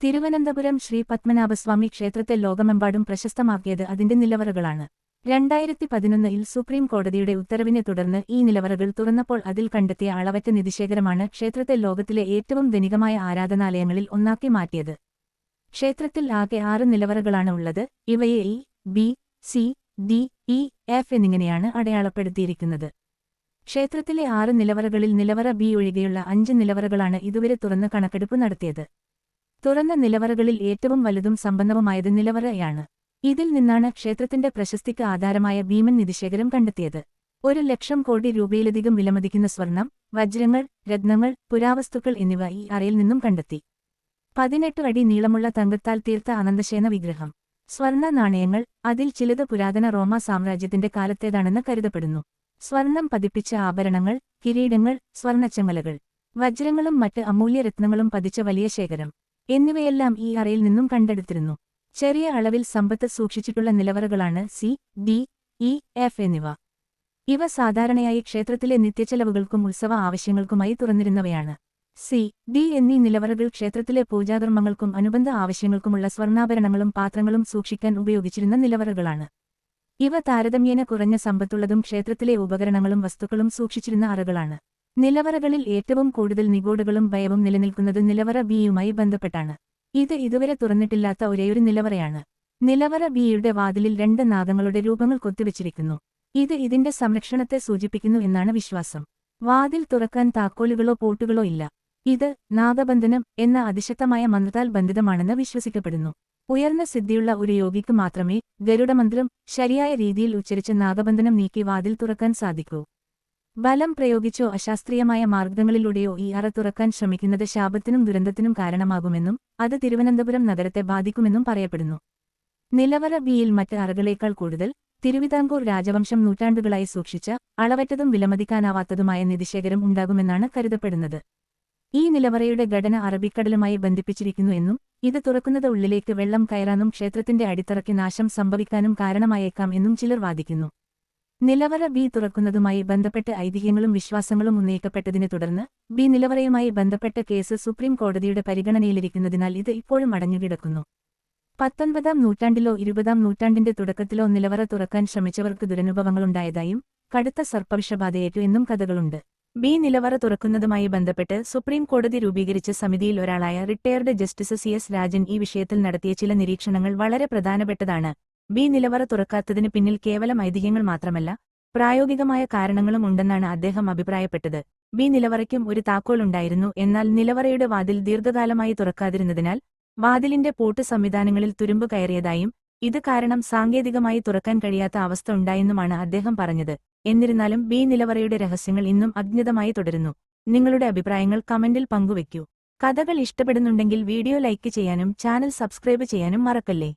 തിരുവനന്തപുരം ശ്രീ പത്മനാഭസ്വാമി ക്ഷേത്രത്തെ ലോകമെമ്പാടും പ്രശസ്തമാക്കിയത് അതിന്റെ നിലവറകളാണ്. രണ്ടായിരത്തി പതിനൊന്നിൽ സുപ്രീം കോടതിയുടെ ഉത്തരവിനെ തുടർന്ന് ഈ നിലവറകൾ തുറന്നപ്പോൾ അതിൽ കണ്ടെത്തിയ അളവറ്റ നിധിശേഖരമാണ് ക്ഷേത്രത്തെ ലോകത്തിലെ ഏറ്റവും ധനികമായ ആരാധനാലയങ്ങളിൽ ഒന്നാക്കി മാറ്റിയത്. ക്ഷേത്രത്തിൽ ആകെ ആറ് നിലവറകളാണ് ഉള്ളത് ഇവയെ A B C D E F എന്നിങ്ങനെയാണ് അടയാളപ്പെടുത്തിയിരിക്കുന്നത്. ക്ഷേത്രത്തിലെ ആറ് നിലവറകളിൽ നിലവറ ബി ഒഴികെയുള്ള അഞ്ച് നിലവറകളാണ് ഇതുവരെ തുറന്ന് കണക്കെടുപ്പ് നടത്തിയത്. തുറന്ന നിലവറകളിൽ ഏറ്റവും വലുതും സമ്പന്നവുമായത് നിലവറയാണ്. ഇതിൽ നിന്നാണ് ക്ഷേത്രത്തിന്റെ പ്രശസ്തിക്ക് ആധാരമായ ഭീമൻ നിധിശേഖരം കണ്ടെത്തിയത്. ഒരു ലക്ഷം കോടി രൂപയിലധികം വിലമതിക്കുന്ന സ്വർണം വജ്രങ്ങൾ രത്നങ്ങൾ പുരാവസ്തുക്കൾ എന്നിവ ഈ അറയിൽ നിന്നും കണ്ടെത്തി. പതിനെട്ട് അടി നീളമുള്ള തങ്കത്താൽ തീർത്ത അനന്തശേന വിഗ്രഹം. സ്വർണ നാണയങ്ങൾ അതിൽ ചിലത് പുരാതന റോമ സാമ്രാജ്യത്തിന്റെ കാലത്തേതാണെന്ന് കരുതപ്പെടുന്നു. സ്വർണം പതിപ്പിച്ച ആഭരണങ്ങൾ കിരീടങ്ങൾ സ്വർണച്ചങ്ങലകൾ വജ്രങ്ങളും മറ്റ് അമൂല്യരത്നങ്ങളും പതിച്ച വലിയ ശേഖരം. എന്നിവയെല്ലാം ഈ അറയിൽ നിന്നും കണ്ടെടുത്തിരുന്നു. ചെറിയ അളവിൽ സമ്പത്ത് സൂക്ഷിച്ചിട്ടുള്ള നിലവറകളാണ് സി ഡി ഇ എഫ് എന്നിവ. ഇവ സാധാരണയായി ക്ഷേത്രത്തിലെ നിത്യച്ചെലവുകൾക്കും ഉത്സവ ആവശ്യങ്ങൾക്കുമായി തുറന്നിരുന്നവയാണ്. സി ഡി എന്നീ നിലവറകൾ ക്ഷേത്രത്തിലെ പൂജാകർമ്മങ്ങൾക്കും അനുബന്ധ ആവശ്യങ്ങൾക്കുമുള്ള സ്വർണാഭരണങ്ങളും പാത്രങ്ങളും സൂക്ഷിക്കാൻ ഉപയോഗിച്ചിരുന്ന നിലവറകളാണ്. ഇവ താരതമ്യേന കുറഞ്ഞ സമ്പത്തുള്ളതും ക്ഷേത്രത്തിലെ ഉപകരണങ്ങളും വസ്തുക്കളും സൂക്ഷിച്ചിരുന്ന അറകളാണ്. നിലവറകളിൽ ഏറ്റവും കൂടുതൽ നിഗൂഢകളും ഭയവും നിലനിൽക്കുന്നത് നിലവറ ബിയുമായി ബന്ധപ്പെട്ടാണ്. ഇത് ഇതുവരെ തുറന്നിട്ടില്ലാത്ത ഒരേയൊരു നിലവറയാണ്. നിലവറ ബിയുടെ വാതിലിൽ രണ്ട് നാഗങ്ങളുടെ രൂപങ്ങൾ കൊത്തിവച്ചിരിക്കുന്നു. ഇത് ഇതിന്റെ സംരക്ഷണത്തെ സൂചിപ്പിക്കുന്നു എന്നാണ് വിശ്വാസം. വാതിൽ തുറക്കാൻ താക്കോലുകളോ പോട്ടുകളോ ഇല്ല. ഇത് നാഗബന്ധനം എന്ന അതിശക്തമായ മന്ത്രത്താൽ ബന്ധിതമാണെന്ന് വിശ്വസിക്കപ്പെടുന്നു. ഉയർന്ന സിദ്ധിയുള്ള ഒരു യോഗിക്ക് മാത്രമേ ഗരുഡമന്ത്രം ശരിയായ രീതിയിൽ ഉച്ചരിച്ച് നാഗബന്ധനം നീക്കി വാതിൽ തുറക്കാൻ സാധിക്കൂ. ബലം പ്രയോഗിച്ചോ അശാസ്ത്രീയമായ മാർഗങ്ങളിലൂടെയോ ഈ അറ തുറക്കാൻ ശ്രമിക്കുന്നത് ശാപത്തിനും ദുരന്തത്തിനും കാരണമാകുമെന്നും അത് തിരുവനന്തപുരം നഗരത്തെ ബാധിക്കുമെന്നും പറയപ്പെടുന്നു. നിലവറ ബിയിൽ മറ്റ് അറകളേക്കാൾ കൂടുതൽ തിരുവിതാംകൂർ രാജവംശം നൂറ്റാണ്ടുകളായി സൂക്ഷിച്ച അളവറ്റതും വിലമതിക്കാനാവാത്തതുമായ നിധിശേഖരം ഉണ്ടാകുമെന്നാണ് കരുതപ്പെടുന്നത്. ഈ നിലവറയുടെ ഘടന അറബിക്കടലുമായി ബന്ധിപ്പിച്ചിരിക്കുന്നു എന്നും ഇത് തുറക്കുന്നത് ഉള്ളിലേക്ക് വെള്ളം കയറാനും ക്ഷേത്രത്തിന്റെ അടിത്തറയ്ക്ക് നാശം സംഭവിക്കാനും കാരണമായേക്കാം എന്നും ചിലർ വാദിക്കുന്നു. നിലവറ ബി തുറക്കുന്നതുമായി ബന്ധപ്പെട്ട് ഐതിഹ്യങ്ങളും വിശ്വാസങ്ങളും ഉന്നയിക്കപ്പെട്ടതിനെ തുടർന്ന് ബി നിലവറയുമായി ബന്ധപ്പെട്ട കേസ് സുപ്രീം കോടതിയുടെ പരിഗണനയിലിരിക്കുന്നതിനാൽ ഇത് ഇപ്പോഴും അടഞ്ഞുകിടക്കുന്നു. പത്തൊൻപതാം നൂറ്റാണ്ടിലോ ഇരുപതാം നൂറ്റാണ്ടിന്റെ തുടക്കത്തിലോ നിലവറ തുറക്കാൻ ശ്രമിച്ചവർക്ക് ദുരനുഭവങ്ങളുണ്ടായതായും കടുത്ത സർപ്പവിഷബാധയേറ്റു എന്നും കഥകളുണ്ട്. ബി നിലവറ തുറക്കുന്നതുമായി ബന്ധപ്പെട്ട് സുപ്രീം കോടതി രൂപീകരിച്ച സമിതിയിൽ ഒരാളായ retired justice C S Rajan ഈ വിഷയത്തിൽ നടത്തിയ ചില നിരീക്ഷണങ്ങൾ വളരെ പ്രധാനപ്പെട്ടതാണ്. ബി നിലവറ തുറക്കാത്തതിന് പിന്നിൽ കേവലം ഐതിഹ്യങ്ങൾ മാത്രമല്ല പ്രായോഗികമായ കാരണങ്ങളും ഉണ്ടെന്നാണ് അദ്ദേഹം അഭിപ്രായപ്പെട്ടത്. ബി നിലവറയ്ക്കും ഒരു താക്കോൽ ഉണ്ടായിരുന്നു. എന്നാൽ നിലവറയുടെ വാതിൽ ദീർഘകാലമായി തുറക്കാതിരുന്നതിനാൽ വാതിലിന്റെ പൂട്ട് സംവിധാനങ്ങളിൽ തുരുമ്പ് കയറിയതായും ഇത് കാരണം സാങ്കേതികമായി തുറക്കാൻ കഴിയാത്ത അവസ്ഥ ഉണ്ടായെന്നുമാണ് അദ്ദേഹം പറഞ്ഞത്. എന്നിരുന്നാലും ബി നിലവറയുടെ രഹസ്യങ്ങൾ ഇന്നും അജ്ഞതമായി തുടരുന്നു. നിങ്ങളുടെ അഭിപ്രായങ്ങൾ കമന്റിൽ പങ്കുവയ്ക്കൂ. കഥകൾ ഇഷ്ടപ്പെടുന്നുണ്ടെങ്കിൽ വീഡിയോ ലൈക്ക് ചെയ്യാനും ചാനൽ സബ്സ്ക്രൈബ് ചെയ്യാനും മറക്കല്ലേ?